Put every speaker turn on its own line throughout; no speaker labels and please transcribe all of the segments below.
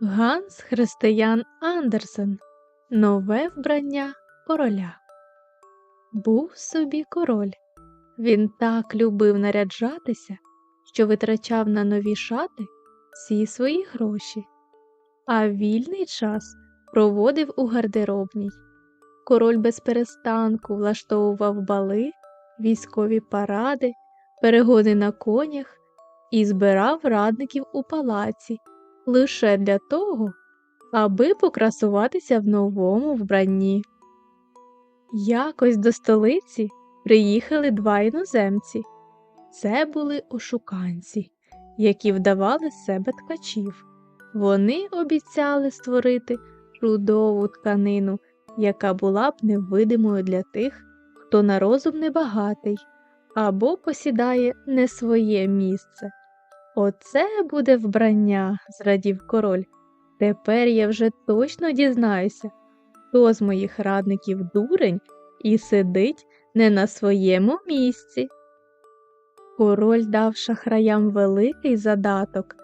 Ганс Християн Андерсен Нове вбрання короля. Був собі король. Він так любив наряджатися, що витрачав на нові шати всі свої гроші, а вільний час проводив у гардеробній. Король без перестанку влаштовував бали, військові паради, перегони на конях і збирав радників у палаці лише для того, аби покрасуватися в новому вбранні. Якось до столиці приїхали два іноземці. Це були ошуканці, які вдавали себе ткачів. Вони обіцяли створити чудову тканину, яка була б невидимою для тих, хто на розум небагатий або посідає не своє місце. Оце буде вбрання, зрадів король. Тепер я вже точно дізнаюся, хто з моїх радників дурень і сидить не на своєму місці. Король дав шахраям великий задаток,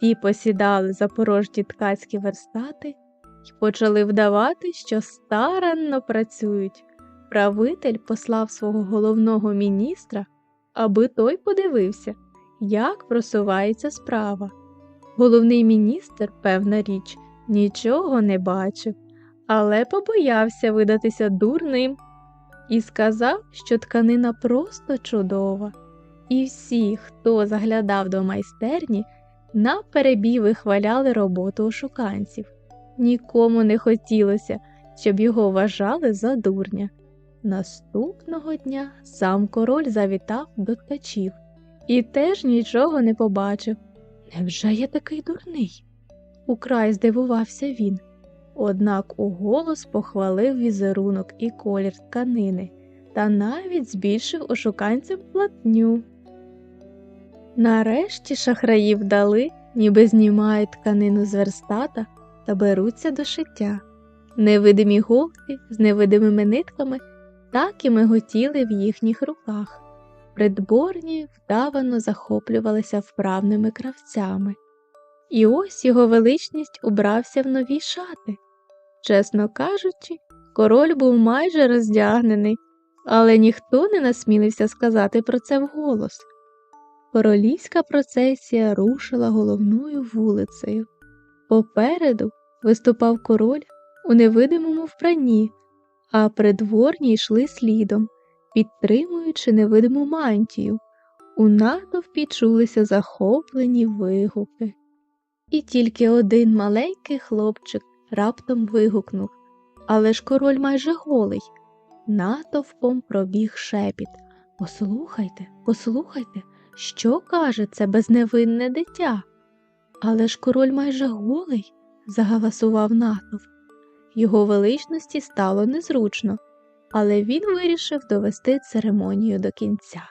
ті посідали за порожні ткацькі верстати і почали вдавати, що старанно працюють. Правитель послав свого головного міністра, аби той подивився, як просувається справа. Головний міністр, певна річ, нічого не бачив, але побоявся видатися дурним і сказав, що тканина просто чудова. І всі, хто заглядав до майстерні, наперебій вихваляли роботу ошуканців. Нікому не хотілося, щоб його вважали за дурня. Наступного дня сам король завітав до ткачів і теж нічого не побачив. Невже я такий дурний? Украй здивувався він. Однак уголос похвалив візерунок і колір тканини та навіть збільшив ошуканцям платню. Нарешті шахраїв дали, ніби знімають тканину з верстата та беруться до шиття. Невидимі голки з невидимими нитками так і миготіли в їхніх руках. Придборні вдавано захоплювалися вправними кравцями. І ось його величність убрався в нові шати. Чесно кажучи, король був майже роздягнений, але ніхто не насмілився сказати про це вголос. Королівська процесія рушила головною вулицею. Попереду виступав король у невидимому вбранні, а придворні йшли слідом, підтримуючи невидиму мантію. У натовпі чулися захоплені вигуки. І тільки один маленький хлопчик раптом вигукнув Але ж король майже голий. Натовпом пробіг шепіт. Послухайте, послухайте, що каже це безневинне дитя. Але ж король майже голий, загаласував натовп. Його величності стало незручно, але він вирішив довести церемонію до кінця.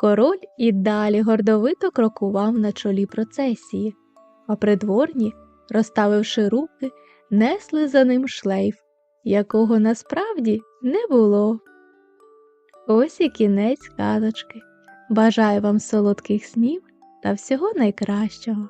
Король і далі гордовито крокував на чолі процесії, а придворні, розставивши руки, несли за ним шлейф, якого насправді не було. Ось і кінець казочки. Бажаю вам солодких снів та всього найкращого.